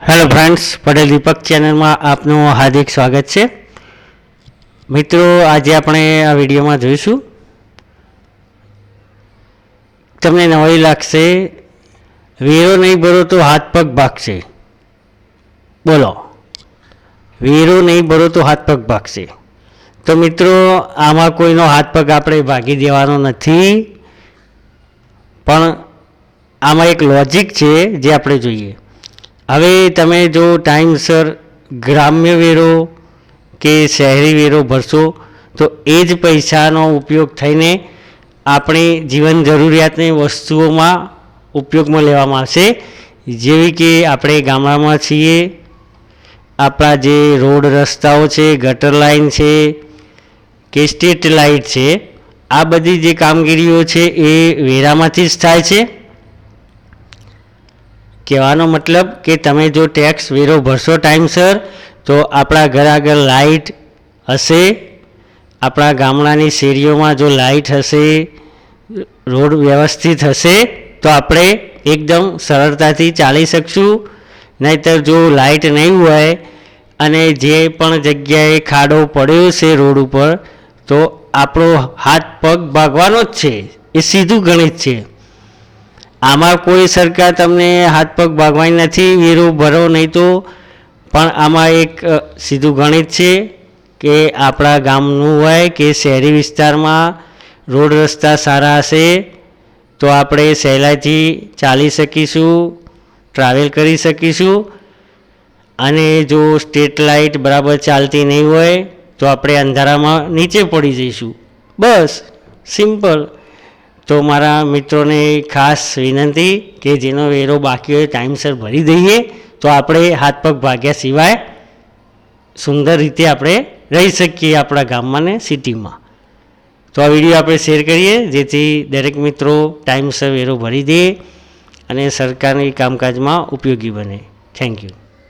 Hello friends Patel દીપક ચેનલમાં આપનું હાર્દિક સ્વાગત છે. મિત્રો, આજે આપણે આ વિડીયોમાં જોઈશું. તમને નવાઈ લાગશે, વેરો નહીં ભરો તો હાથ પગ ભાગશે. બોલો. વેરો નહીં ભરો તો હાથ પગ ભાગશે. તો મિત્રો, આમાં કોઈનો હાથ પગ આપણે ભાગી દેવાનો નથી. પણ આમાં એક લોજિક છે જે આપણે જોઈએ. હવે તમે જો ટાઈમસર ગ્રામ્ય વેરો કે શહેરી વેરો ભરશો, તો એ જ પૈસાનો ઉપયોગ થઈને આપણી જીવન જરૂરિયાતની વસ્તુઓમાં ઉપયોગમાં લેવામાં આવશે. જેવી કે આપણે ગામડામાં છીએ, આપણા જે રોડ રસ્તાઓ છે, ગટર લાઈન છે, કે સ્ટ્રીટ લાઇટ છે, આ બધી જે કામગીરીઓ છે એ વેરામાંથી જ થાય છે. કહેવાનો મતલબ કે તમે જો ટેક્સ વેરો ભરશો ટાઈમસર તો આપણા ઘર આગળ લાઇટ હશે. આપણા ગામડાની શેરીઓમાં જો લાઇટ હશે, રોડ વ્યવસ્થિત હશે, તો આપણે એકદમ સરળતાથી ચાલી શકશું. નહીતર જો લાઇટ નહીં હોય અને જે પણ જગ્યાએ ખાડો પડ્યો છે રોડ ઉપર, તો આપણો હાથ પગ ભાગવાનો જ છે. એ સીધું ગણિત છે. આમાં કોઈ સરકાર તમને હાથ પગ ભાગવાની નથી, વેરો ભરો નહીં તો. પણ આમાં એક સીધું ગણિત છે કે આપણા ગામનું હોય કે શહેરી વિસ્તારમાં રોડ રસ્તા સારા હશે, તો આપણે સહેલાઈથી ચાલી શકીશું, ટ્રાવેલ કરી શકીશું. અને જો સ્ટ્રીટ લાઇટ બરાબર ચાલતી નહીં હોય, તો આપણે અંધારામાં નીચે પડી જઈશું. બસ, સિમ્પલ. તો મારા મિત્રોને ખાસ વિનંતી કે જેનો વેરો બાકી હોય, ટાઈમસર ભરી દઈએ, તો આપણે હાથ પગ ભાગ્યા સિવાય સુંદર રીતે આપણે રહી શકીએ આપણા ગામમાં ને સિટીમાં. તો આ વીડિયો આપણે શેર કરીએ, જેથી દરેક મિત્રો ટાઈમસર વેરો ભરી દે અને સરકારની કામકાજમાં ઉપયોગી બને. Thank you.